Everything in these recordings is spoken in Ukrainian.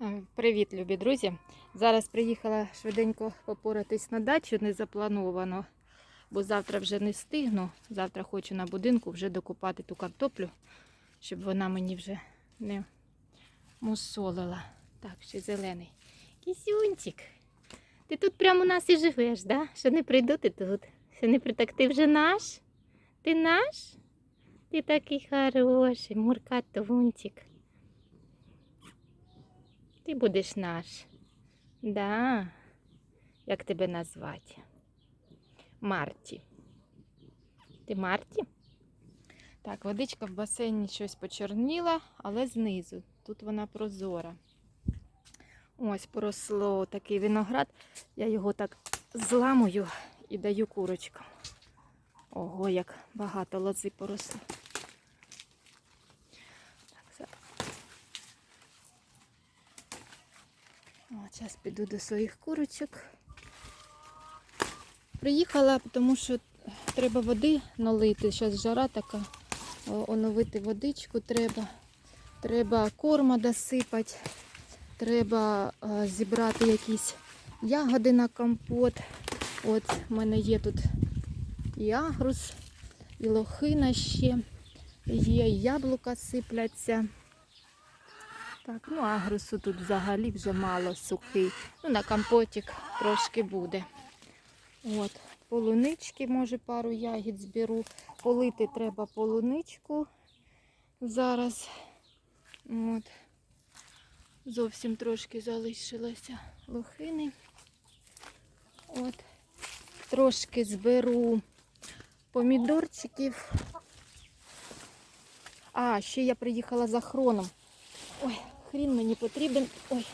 Е, Привіт, любі друзі! Зараз приїхала швиденько попоратись на дачу, не заплановано, бо завтра вже не встигну. Завтра хочу на будинку вже докупати ту картоплю, щоб вона мені вже не мусолила. Так, ще зелений. Кісюнчик, ти тут прямо у нас і живеш, да? Що не прийду ти тут? Що не притак, ти вже наш? Ти наш? Ти такий хороший, муркатунчик. Ти будеш наш. Да. Як тебе назвати? Марті. Ти Марті? Так, водичка в басейні щось почорніла, але знизу. Тут вона прозора. Ось поросло такий виноград. Я його так зламую і даю курочкам. Ого, як багато лози поросло. Так, зараз. О, зараз піду до своїх курочок. Приїхала, тому що треба води налити. Зараз жара така. Оновити водичку треба. Треба корма досипати. Треба е, зібрати якісь ягоди на компот. От в мене є тут і агрус, і лохина ще. Є, яблука сипляться. Так, ну агрусу тут взагалі вже мало сухий. Ну, на компотик трошки буде. От, полунички, може, пару ягід зберу. Полити треба полуничку зараз. От. Зовсім трошки залишилося лохини. От. Трошки зберу помідорчиків. А, ще я приїхала за хроном. Ой, хрін мені потрібен. Ой,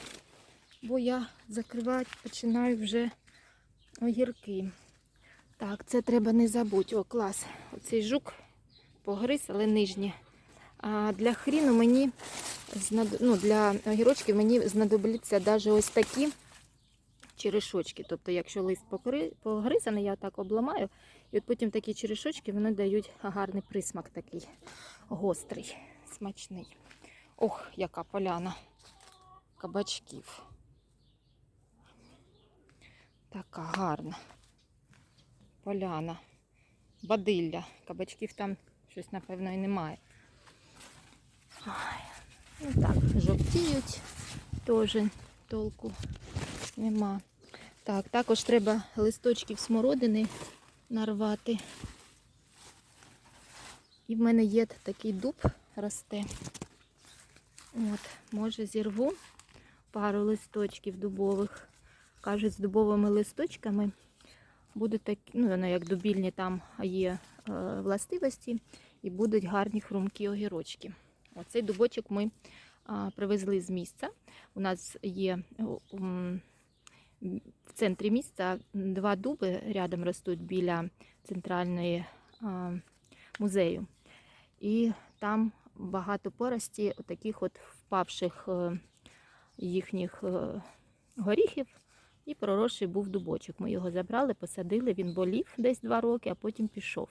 бо я закривати починаю вже огірки. Так, це треба не забути. О, клас. Оцей жук погриз, але нижні. А для хріну мені ну, для огірочків мені знадобляться навіть ось такі черешочки. Тобто, якщо лист погризаний, я так обламаю, і от потім такі черешочки вони дають гарний присмак такий гострий, смачний. Ох, яка поляна кабачків. Така гарна. Поляна. Бадилля. Кабачків там щось, напевно, і немає. Ай, ну так, жовтіють. Теж толку нема. Так, також треба листочків смородини нарвати. І в мене є такий дуб росте. От, може зірву пару листочків дубових. Кажуть, з дубовими листочками будуть такі, ну, як дубільні там є е, властивості, і будуть гарні хрумкі огірочки. Оцей дубочок ми а, привезли з місця. У нас є м, в центрі міста два дуби рядом ростуть біля центральної а, музею. І там багато порості таких от впавших е, їхніх е, горіхів. І проросший був дубочок. Ми його забрали, посадили, він болів десь два роки, а потім пішов.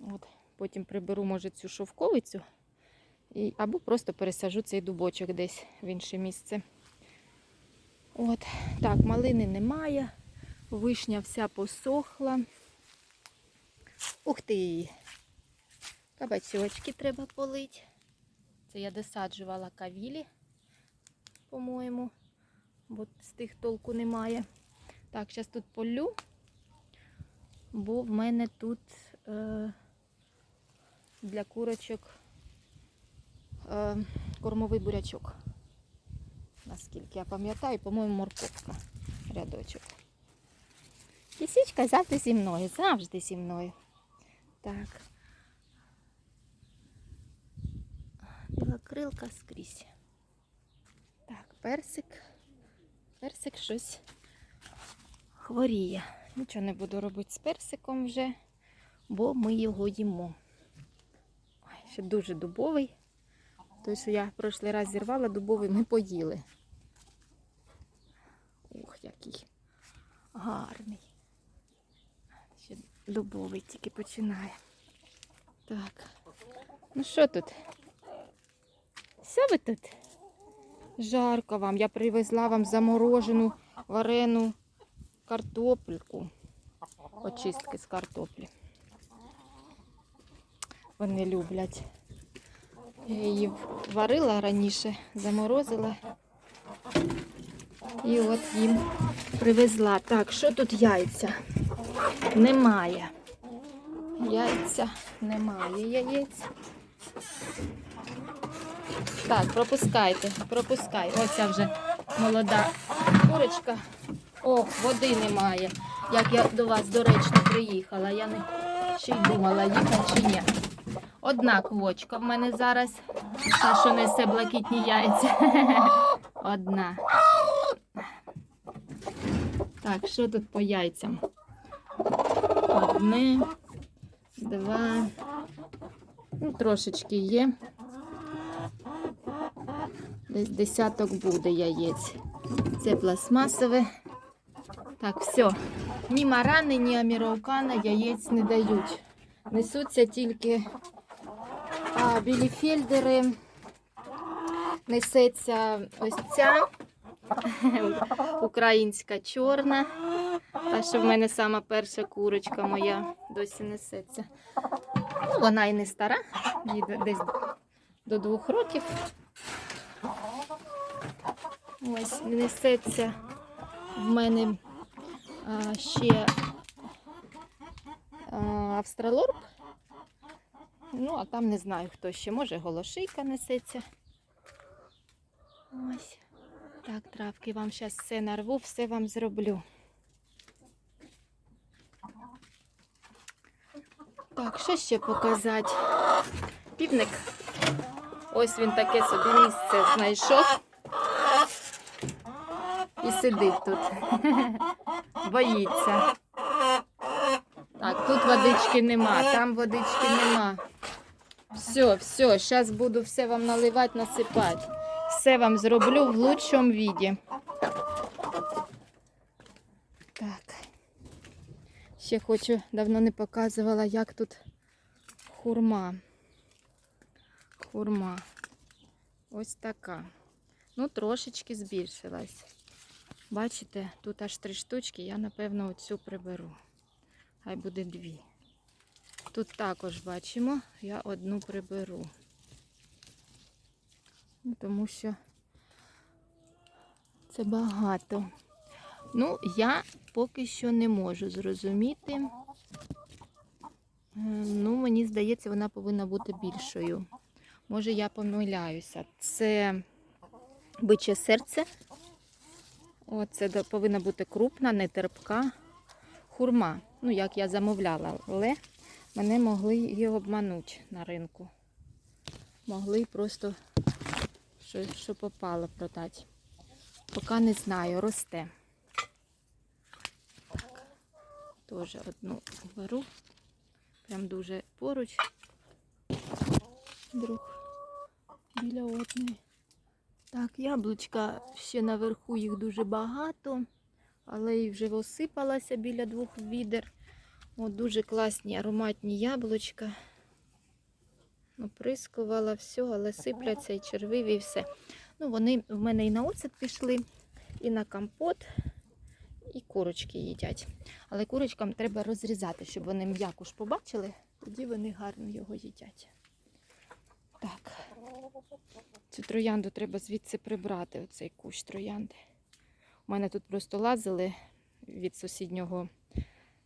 От, потім приберу, може, цю шовковицю, і, або просто пересажу цей дубочок десь в інше місце. От, так, малини немає, вишня вся посохла. Ух ти! Кабачочки треба полити. Це я досаджувала кавілі, по-моєму, бо з тих толку немає. Так, зараз тут полю, бо в мене тут е, для курочок е, кормовий бурячок. Наскільки я пам'ятаю, по-моєму, морковка рядочок. Кісічка завжди зі мною, завжди зі мною. Так. Білокрилка скрізь. Так, персик. Персик щось хворіє. Нічого не буду робити з персиком вже, бо ми його їмо. Ой, ще дуже дубовий. Той, що я в прошлий раз зірвала, дубовий ми поїли. Ух, який гарний. Ще дубовий тільки починає. Так. Ну що тут? Що ви тут? Жарко вам. Я привезла вам заморожену варену картопельку. Очистки з картоплі. Вони люблять. Я її варила раніше, заморозила. І от їм привезла. Так, що тут яйця? Немає. Яйця немає яєць. Так, пропускайте, пропускай. Оця вже молода курочка. Ох, води немає. Як я до вас доречно приїхала. Я не ще й думала, їхати чи ні. Одна квочка в мене зараз. Та, що несе блакитні яйця. Одна. Так, що тут по яйцям? Одне, два. Ну, трошечки є. Десь десяток буде яєць. Це пластмасове. Так, все. Ні марани, ні аміраукана яєць не дають. Несуться тільки а, білі фельдери. Несеться ось ця українська чорна. Та, що в мене сама перша курочка моя досі несеться. Ну, вона і не стара, їй десь до двох років. Ось несеться в мене а, ще а, австралорп. Ну, а там не знаю, хто ще може, голошийка несеться. Ось. Так, травки, вам зараз все нарву, все вам зроблю. Так, що ще показати? Півник. Ось він таке собі місце знайшов. І сидить тут. Боїться. Так, тут водички нема, там водички нема. Все, все, зараз буду все вам наливати, насипати. Все вам зроблю в лучшому віді. Так. Ще хочу, давно не показувала, як тут хурма. Хурма. Ось така. Ну, трошечки збільшилась. Бачите, тут аж три штучки, я, напевно, оцю приберу. Хай буде дві. Тут також бачимо, я одну приберу. Ну, Тому що це багато. Ну, я поки що не можу зрозуміти. Е, Ну, мені здається, вона повинна бути більшою. Може, я помиляюся. Це биче серце. О, це до- повинна бути крупна, не терпка. Хурма. Ну, як я замовляла, але мене могли її обманути на ринку. Могли просто що, що попало продати. Поки не знаю, росте. Так, теж одну беру. Прям дуже поруч. Друг біля одної. Так, яблучка ще наверху їх дуже багато, але і вже осипалася біля двох відер. О, дуже класні ароматні яблучка. Оприскувала все, але сипляться і червиві, і все. Ну, вони в мене і на оцет пішли, і на компот, і курочки їдять. Але курочкам треба розрізати, щоб вони м'якуш побачили, тоді вони гарно його їдять. Так. Цю троянду треба звідси прибрати, оцей кущ троянди. У мене тут просто лазили від сусіднього,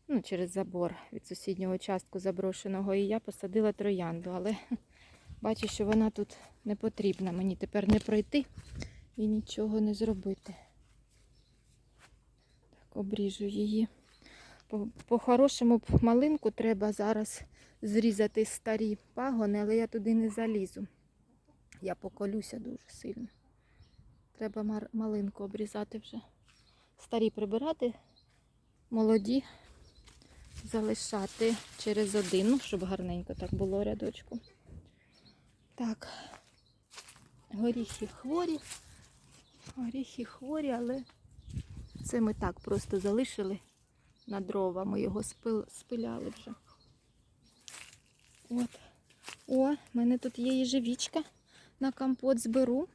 ну, через забор, від сусіднього частку заброшеного, і я посадила троянду, але бачу, що вона тут не потрібна. Мені тепер не пройти і нічого не зробити. Так, обріжу її. По- По-хорошому б малинку треба зараз зрізати старі пагони, але я туди не залізу. Я поколюся дуже сильно. Треба малинку обрізати вже. Старі прибирати, молоді залишати через один, ну, щоб гарненько так було рядочку. Так, горіхи хворі. Горіхи хворі, але це ми так просто залишили на дрова. Ми його спил, спиляли вже. От. О, в мене тут є їжевічка. На компот зберу.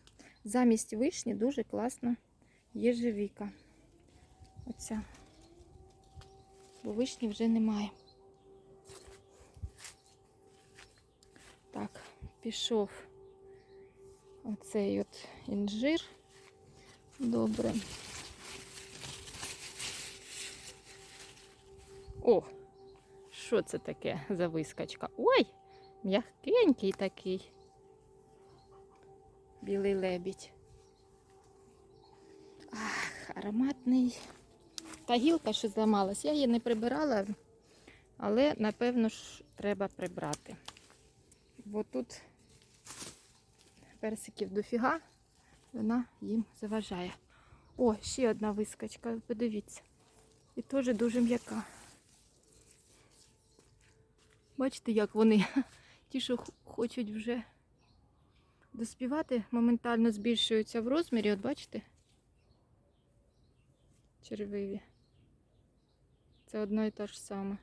замість вишні дуже класна єжевіка. Оця. Бо вишні вже немає. Так, пішов оцей от інжир. Добре. О, що це таке за вискочка? Ой, м'ягкенький такий. Білий лебідь. Ах, ароматний. Та гілка що зламалась. Я її не прибирала, але напевно ж треба прибрати. Бо тут персиків дофіга, вона їм заважає. О, ще одна вискочка, подивіться. І теж дуже м'яка. Бачите, як вони, ті, що хочуть вже доспівати, моментально збільшуються в розмірі. От бачите? Червиві. Це одно і те ж саме.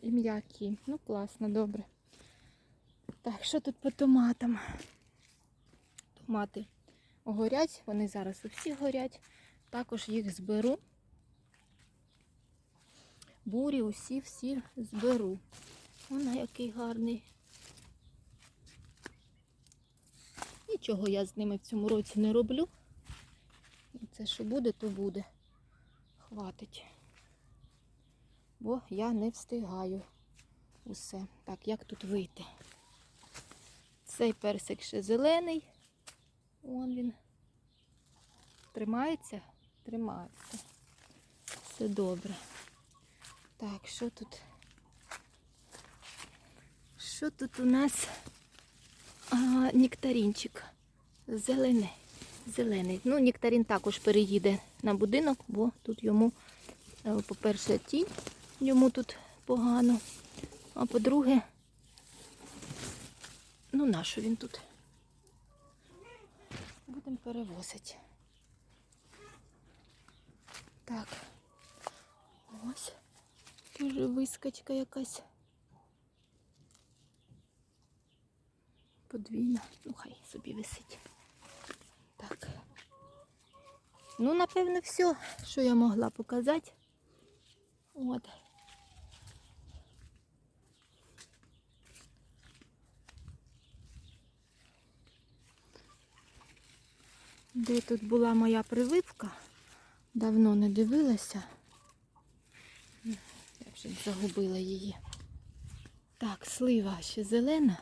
І м'які. Ну, класно, добре. Так, що тут по томатам? Томати горять, вони зараз у всіх горять. Також їх зберу. Бурі усі всі зберу. Вона який гарний. Нічого я з ними в цьому році не роблю. І Це що буде, то буде. Хватить. Бо я не встигаю усе. Так, як тут вийти? Цей персик ще зелений. Вон він. Тримається? Тримається. Все добре. Так, що тут? Що тут у нас? А, нектарінчик. Зелений. Зелений. Ну, нектарін також переїде на будинок, бо тут йому, е, по-перше, тінь, йому тут погано. А по-друге, ну нащо він тут? Будемо перевозити. Так. Ось. Дуже вискочка якась. Подвійна. Ну, хай собі висить. Так. Ну, напевно, все, що я могла показати. От. Де тут була моя прививка? Давно не дивилася. Я вже загубила її. Так, слива ще зелена.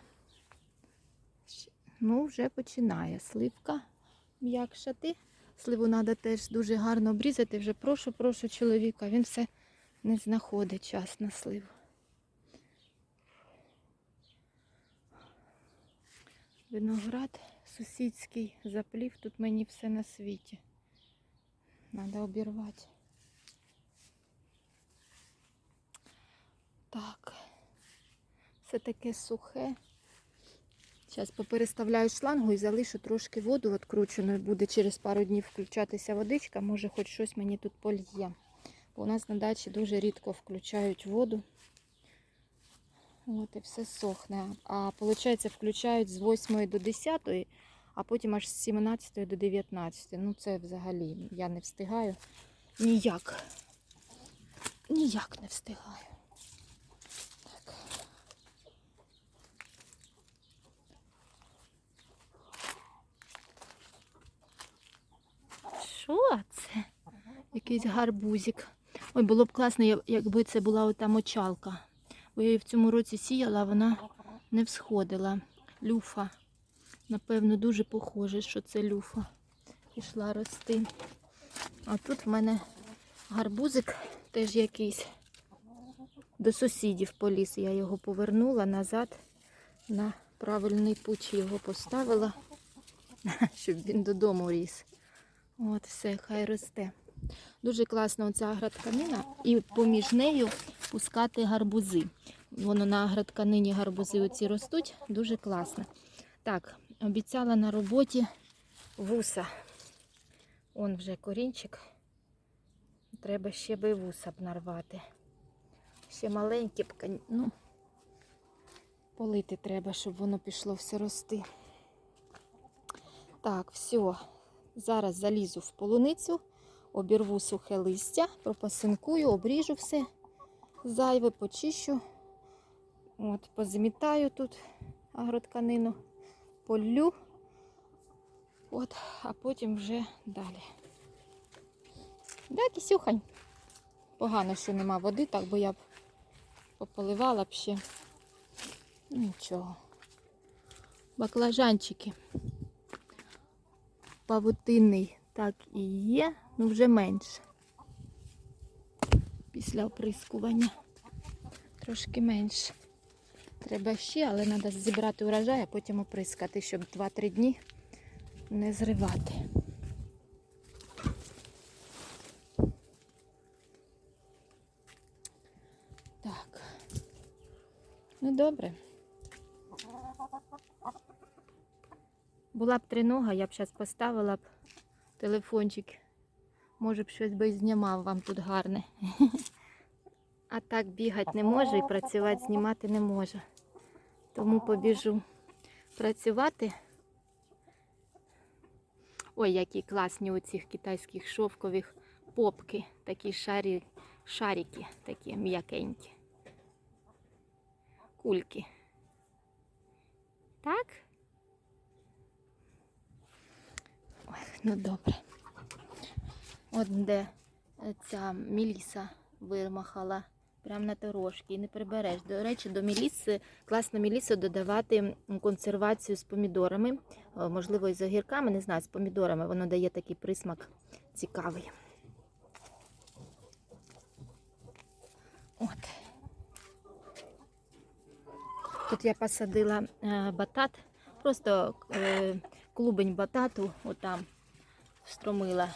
Ну, вже починає сливка м'якшати. Сливу треба теж дуже гарно обрізати. Вже прошу, прошу чоловіка, він все не знаходить час на сливу. Виноград сусідський заплів, тут мені все на світі. Треба обірвати. Так, все таке сухе. Зараз попереставляю шлангу і залишу трошки воду відкрученою. Буде через пару днів включатися водичка, може хоч щось мені тут польє. Бо у нас на дачі дуже рідко включають воду. От і все сохне. А виходить, включають з 8 до 10, а потім аж з 17 до 19. Ну це взагалі я не встигаю. Ніяк. Ніяк не встигаю. Так. Що це? Якийсь гарбузик. Ой, було б класно, якби це була ота мочалка. Бо я її в цьому році сіяла, а вона не всходила. Люфа. Напевно, дуже похоже, що це люфа. Пішла рости. А тут в мене гарбузик теж якийсь. До сусідів поліз. Я його повернула назад на правильний путь його поставила, щоб він додому ріс. От, все, хай росте. Дуже класна оця агротканина. І поміж нею пускати гарбузи. Воно на агротканині гарбузи оці ростуть. Дуже класно. Так, обіцяла на роботі вуса. Он вже корінчик. Треба ще би вуса б нарвати. Ще маленькі б, ну, полити треба, щоб воно пішло все рости. Так, все. Зараз залізу в полуницю, обірву сухе листя, пропасинкую, обріжу все зайве, почищу. От, позамітаю тут агротканину, полю. От, а потім вже далі. Да, кисюхань. Погано, що нема води, так бо я б пополивала б ще. Нічого. Баклажанчики. Павутинний так і є, ну вже менше. Після оприскування. Трошки менше. Треба ще, але треба зібрати урожай, а потім оприскати, щоб 2-3 дні не зривати. Так. Ну добре. Була б тринога, я б зараз поставила б телефончик. Може б щось би знімав вам тут гарне. А так бігати не можу і працювати, знімати не можу. Тому побіжу працювати. Ой, які класні у цих китайських шовкових попки. Такі шарі, шарики, такі м'якенькі. Кульки. Так? Ой, ну добре. От де е, ця Міліса вимахала прямо на дорожки і не прибереш. До речі, до міліси, класно мілісу додавати консервацію з помідорами, е, можливо, і з огірками, не знаю, з помідорами. Воно дає такий присмак цікавий. От. Тут я посадила е, батат, просто клубень батату отам встромила.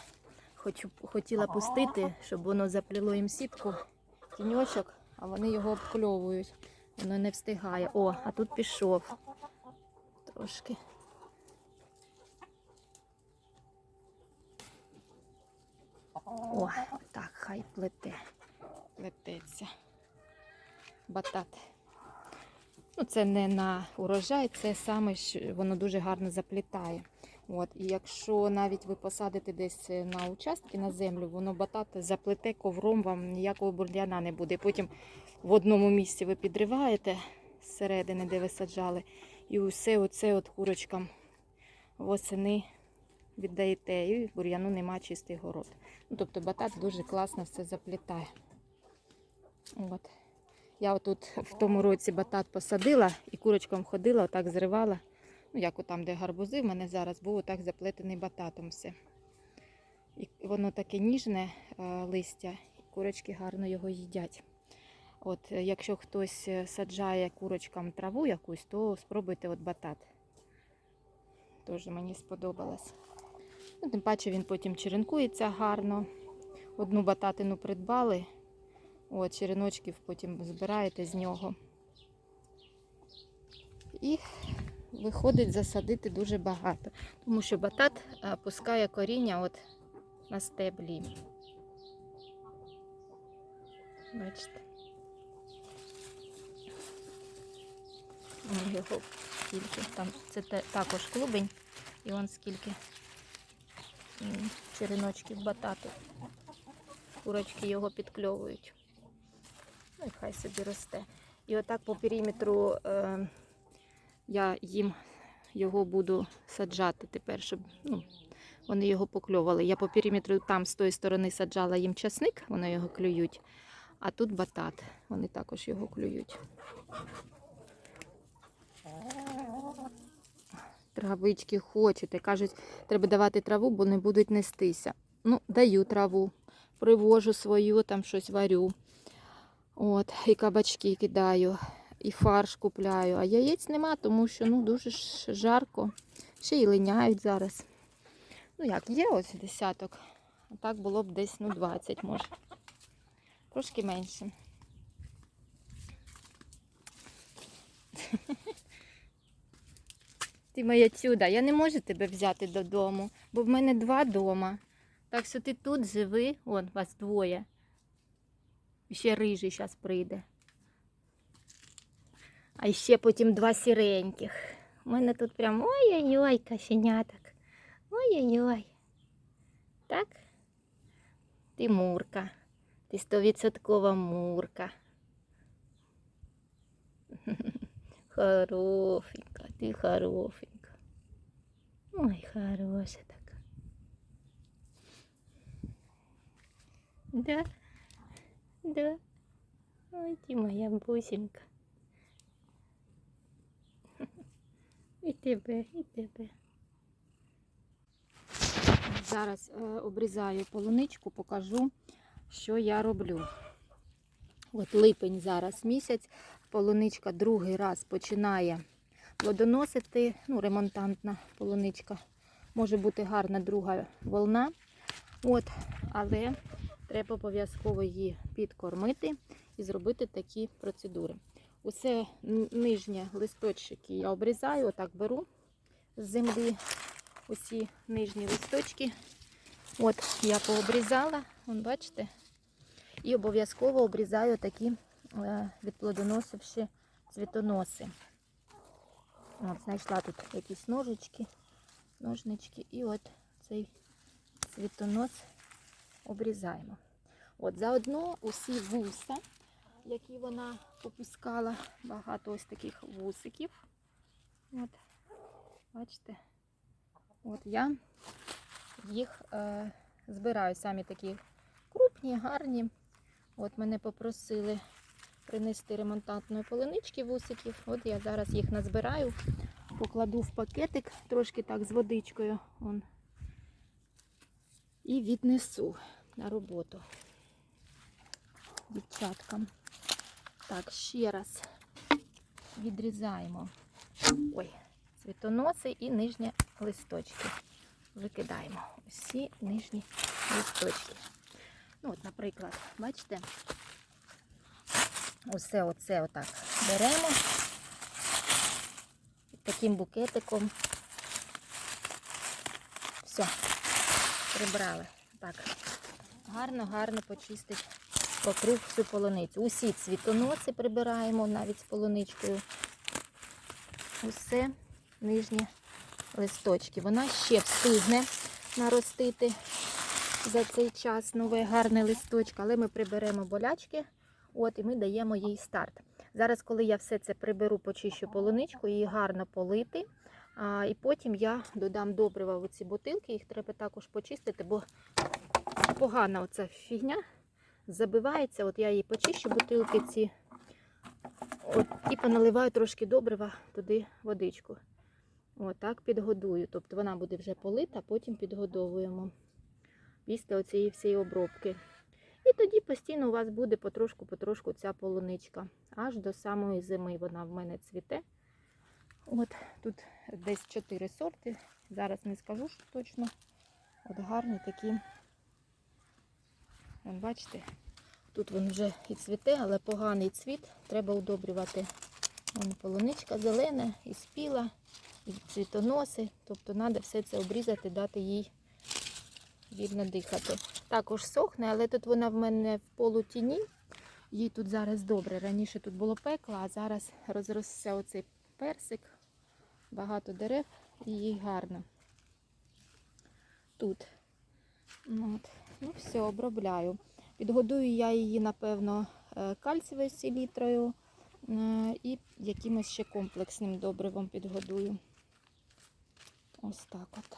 Хочу, хотіла пустити, щоб воно запліло їм сітку, тіньочок, а вони його обкльовують. Воно не встигає. О, а тут пішов трошки. О, так, хай плете. Плететься. Батат. Ну, це не на урожай, це саме ж воно дуже гарно заплітає. От, і якщо навіть ви посадите десь на участки на землю, воно батат заплете ковром, вам ніякого бур'яна не буде. Потім в одному місці ви підриваєте зсередини, де ви саджали, і усе оце от курочкам восени віддаєте, і бур'яну нема чистий город. Ну, тобто батат дуже класно все заплітає. От. Я отут в тому році батат посадила і курочкам ходила, отак зривала. Ну, як там, де гарбузи, в мене зараз був отак заплетений бататом все. І воно таке ніжне е, листя, і курочки гарно його їдять. От, е, якщо хтось е, саджає курочкам траву якусь, то спробуйте от батат. Теж мені сподобалось. Ну, тим паче він потім черенкується гарно. Одну бататину придбали. От, череночків потім збираєте з нього. І виходить засадити дуже багато. Тому що батат пускає коріння от на стеблі. Бачите. Його скільки. Там це також клубень. І он скільки череночків батату. Курочки його підкльовують. Ну і хай собі росте. І отак по периметру е, я їм його буду саджати тепер, щоб ну, вони його покльовували. Я по периметру там з тої сторони саджала їм часник, вони його клюють, а тут батат, вони також його клюють. Травички хочете. Кажуть, треба давати траву, бо не будуть нестися. Ну, даю траву, привожу свою, там щось варю. От, і кабачки кидаю, і фарш купляю. А яєць нема, тому що ну, дуже жарко. Ще й линяють зараз. Ну як, є ось десяток. А так було б десь ну, 20 може. Трошки менше. Ти моя чуда, я не можу тебе взяти додому, бо в мене два дома. Так що ти тут живи, он вас двоє. Ще рижий зараз прийде. А ще потім два сіреньких. У мене тут прям ой-ой-ой, кошеняток. Ой-ой-ой. Так? Ти мурка. Ти стовідсоткова мурка. Хорошенька, ти хорошенька. Ой, хороша така. Да? Да. Ой, ти моя бусинка. І тебе, і тебе. Зараз е, обрізаю полуничку, покажу, що я роблю. От липень зараз місяць, полуничка другий раз починає плодоносити, ну, ремонтантна полуничка. Може бути гарна друга волна. От, але треба обов'язково її підкормити і зробити такі процедури. Усе нижнє листочки я обрізаю, отак беру з землі усі нижні листочки. От я пообрізала, вон бачите? І обов'язково обрізаю такі е, відплодоносивші цвітоноси. От, знайшла тут якісь ножички, ножнички, і от цей цвітонос обрізаємо. От заодно усі вуса, які вона попускала, багато ось таких вусиків. От, бачите? От я їх е, збираю самі такі крупні, гарні. От мене попросили принести ремонтантної полунички вусиків. От я зараз їх назбираю, покладу в пакетик, трошки так з водичкою. Он, і віднесу на роботу дівчаткам. Так, ще раз відрізаємо ой, цвітоноси і нижні листочки. Викидаємо усі нижні листочки. Ну, от, наприклад, бачите, усе оце отак беремо таким букетиком. Все, прибрали. Так, гарно, гарно почистить покруг всю полуницю. Усі цвітоноси прибираємо навіть з полуничкою. Усе нижні листочки. Вона ще встигне наростити за цей час нове гарне листочко, але ми приберемо болячки от, і ми даємо їй старт. Зараз, коли я все це приберу, почищу полуничку, її гарно полити. А, і потім я додам добрива в ці бутилки, їх треба також почистити, бо погана оця фігня забивається. От я її почищу бутилки ці от, і поналиваю трошки добрива туди водичку. Отак підгодую. Тобто вона буде вже полита, потім підгодовуємо після оцієї всієї обробки. І тоді постійно у вас буде потрошку-потрошку ця полуничка. Аж до самої зими вона в мене цвіте. От тут десь 4 сорти. Зараз не скажу що точно. От гарні такі. Вон, бачите, тут він вже і цвіте, але поганий цвіт. Треба удобрювати. Вон полуничка зелена, і спіла, і цвітоноси. Тобто треба все це обрізати, дати їй вільно дихати. Також сохне, але тут вона в мене в полутіні. Їй тут зараз добре. Раніше тут було пекло, а зараз розросся оцей персик, багато дерев і їй гарно. Тут. Ну, От. Ну, все, обробляю. Підгодую я її, напевно, е, кальцієвою селітрою е, і якимось ще комплексним добривом підгодую. Ось так от.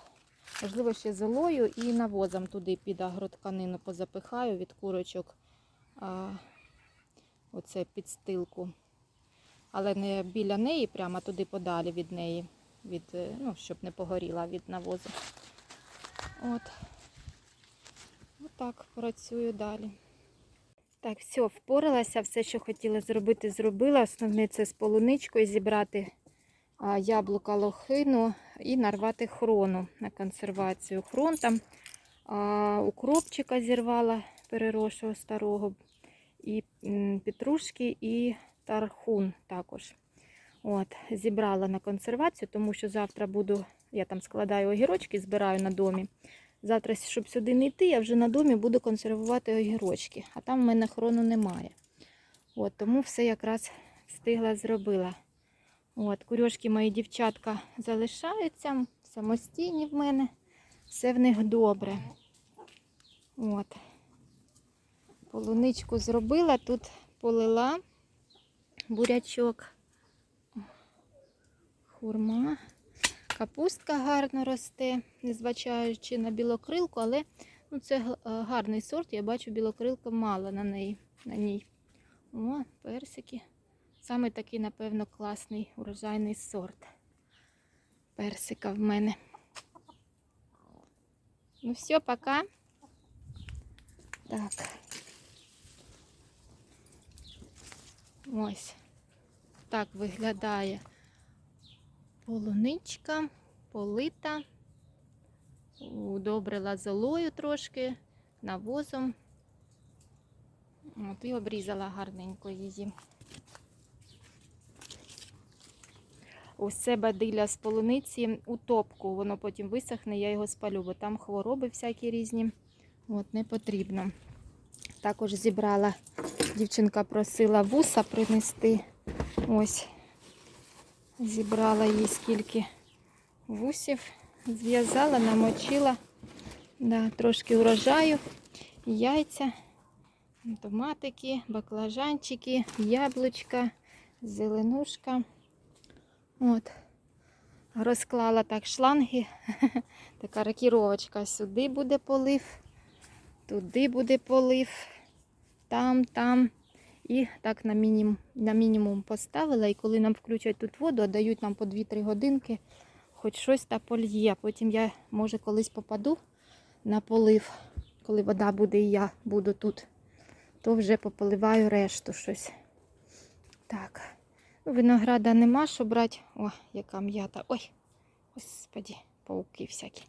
Можливо, ще золою і навозом туди під агротканину позапихаю від курочок а, оце підстилку. Але не біля неї, прямо туди подалі від неї, від, е, ну, щоб не погоріла від навозу. От. Отак працюю далі. Так, все, впоралася, все, що хотіла зробити, зробила. Основне це з полуничкою зібрати яблука лохину і нарвати хрону на консервацію. Хрон там а, укропчика зірвала переросшого старого, і петрушки, і тархун також. От, Зібрала на консервацію, тому що завтра буду, я там складаю огірочки, збираю на домі. Завтра, щоб сюди не йти, я вже на домі буду консервувати огірочки, а там в мене хрону немає. От, тому все якраз встигла зробила. От, Курьошки мої дівчатка залишаються, самостійні в мене. Все в них добре. От. Полуничку зробила, тут полила бурячок, хурма, капустка гарно росте, незважаючи на білокрилку, але ну, це е, гарний сорт. Я бачу білокрилка мало на неї. На ній. О, персики. Саме такий, напевно, класний урожайний сорт. Персика в мене. Ну все, пока. Так. Ось. Так виглядає полуничка, полита. Удобрила золою трошки, навозом. От, і обрізала гарненько її. Ось це бадилля з полуниці у топку, воно потім висохне, я його спалю, бо там хвороби всякі різні. От, не потрібно. Також зібрала, дівчинка просила вуса принести. Ось. Зібрала їй скільки вусів. Зв'язала, намочила. Да, трошки урожаю, яйця, томатики, баклажанчики, яблучка, зеленушка. От. Розклала так шланги. Така рокіровочка. Сюди буде полив, туди буде полив, там, там. І так на мінімум, на мінімум поставила. І коли нам включать тут воду, дають нам по 2-3 годинки, хоч щось та польє. Потім я, може, колись попаду на полив, коли вода буде і я буду тут, то вже пополиваю решту щось. Так. Ну, Винограда нема, що брати. О, яка м'ята. Ой, господі, пауки всякі.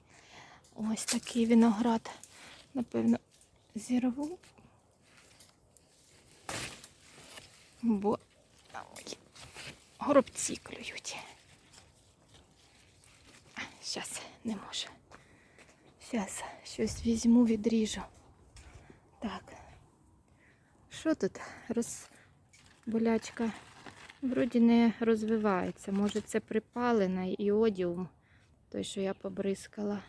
Ось такий виноград. Напевно, зірву. Бо горобці клюють. Зараз не можу. Зараз щось візьму, відріжу. Так. Що тут? Роз... Болячка вроді не розвивається. Може це припалений іодіум, той, що я побризкала.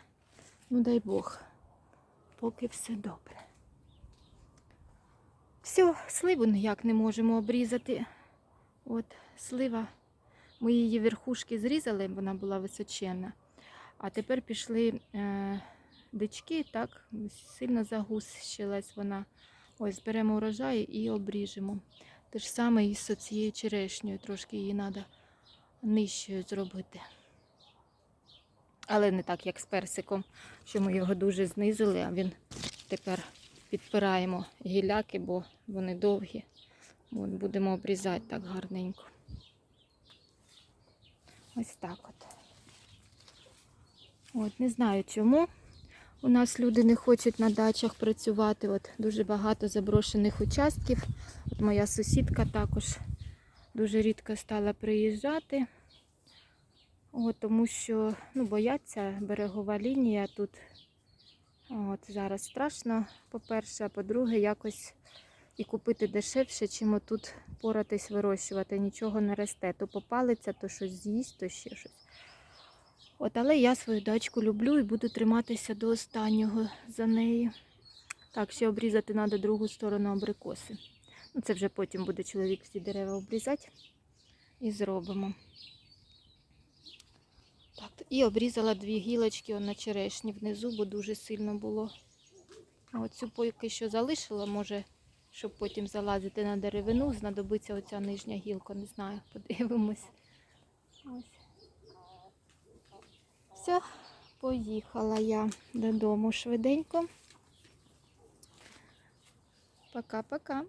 Ну дай Бог, поки все добре. Все, сливу ніяк не можемо обрізати. От слива. Ми її верхушки зрізали, вона була височенна. А тепер пішли е, дички, так, сильно загущилась вона. Ось беремо урожай і обріжемо. Те ж саме і з цією черешньою, трошки її треба нижчою зробити. Але не так, як з персиком, що ми його дуже знизили, а він тепер підпираємо гіляки, бо вони довгі. От, будемо обрізати так гарненько. Ось так от. От, не знаю чому. У нас люди не хочуть на дачах працювати. От дуже багато заброшених участків. От моя сусідка також дуже рідко стала приїжджати. От, тому що ну, бояться берегова лінія тут. От, зараз страшно, по-перше, а по-друге, якось і купити дешевше, чим отут поратись вирощувати. Нічого не росте. То попалиться, то щось з'їсть, то ще щось. От, але я свою дачку люблю і буду триматися до останнього за неї. Так, ще обрізати треба другу сторону абрикоси. Ну, це вже потім буде чоловік всі дерева обрізати і зробимо. Так, і обрізала дві гілочки на черешні внизу, бо дуже сильно було. А Оцю поки що залишила, може, щоб потім залазити на деревину, знадобиться оця нижня гілка, не знаю, подивимось. Ось. Все, поїхала я додому швиденько. Пока-пока.